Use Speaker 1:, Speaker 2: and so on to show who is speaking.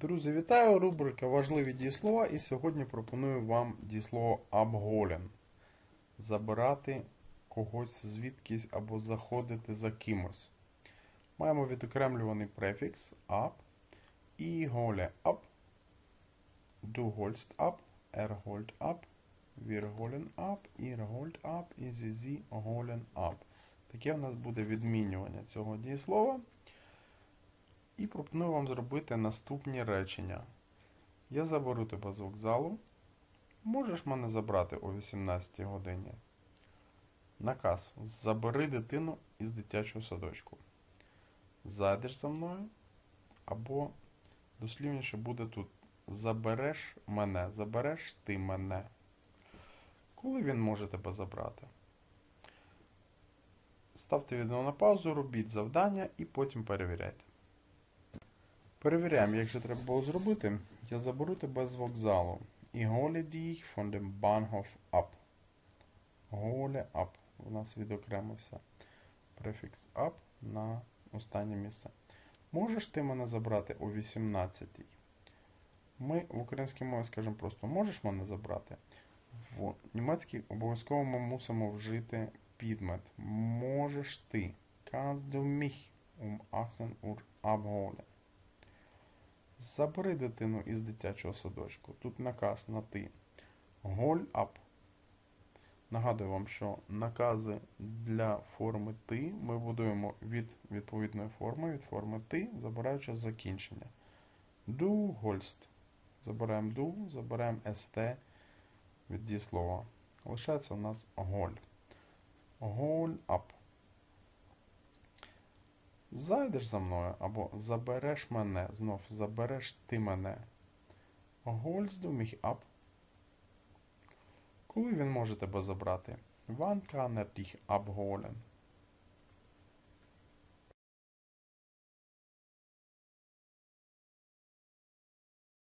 Speaker 1: Друзі, вітаю! Рубрика Важливі дієслова і сьогодні пропоную вам дієслово abholen. Забирати когось звідкись або заходити за кимось. Маємо відокремлюваний префікс ab і голе ab. Du holst ab, er holt ab, wir holen і sie holen ab. Таке в нас буде відмінювання цього дієслова. І пропоную вам зробити наступні речення. Я заберу тебе з вокзалу. Можеш мене забрати о 18 годині. Наказ. Забери дитину із дитячого садочку. Зайдеш за мною. Або дослівніше буде тут. Забереш мене, забереш ти мене. Коли він може тебе забрати? Ставте відео на паузу, робіть завдання і потім перевіряйте. Перевіряємо, як же треба було зробити. Я заберу тебе з вокзалу. І голе dich von dem Bahnhof ab. Голе ab. У нас відокремився префікс up на останнє місце. Можеш ти мене забрати о 18 й Ми в українській мові скажемо просто можеш мене забрати. В німецькій обов'язково ми мусимо вжити підмет. Можеш ти. Kannst du mich um 18 Uhr abholen? Забери дитину із дитячого садочку. Тут наказ на ти. Голь ап. Нагадую вам, що накази для форми ти ми будуємо від відповідної форми, від форми ти, забираючи закінчення. Du holst. Забираємо du, забираємо st від дієслова. Лишається у нас голь. Голь ап. Зайдеш за мною або забереш мене, знов забереш ти мене. Гользду міг mich? Коли він може тебе забрати? Wann kann er dich?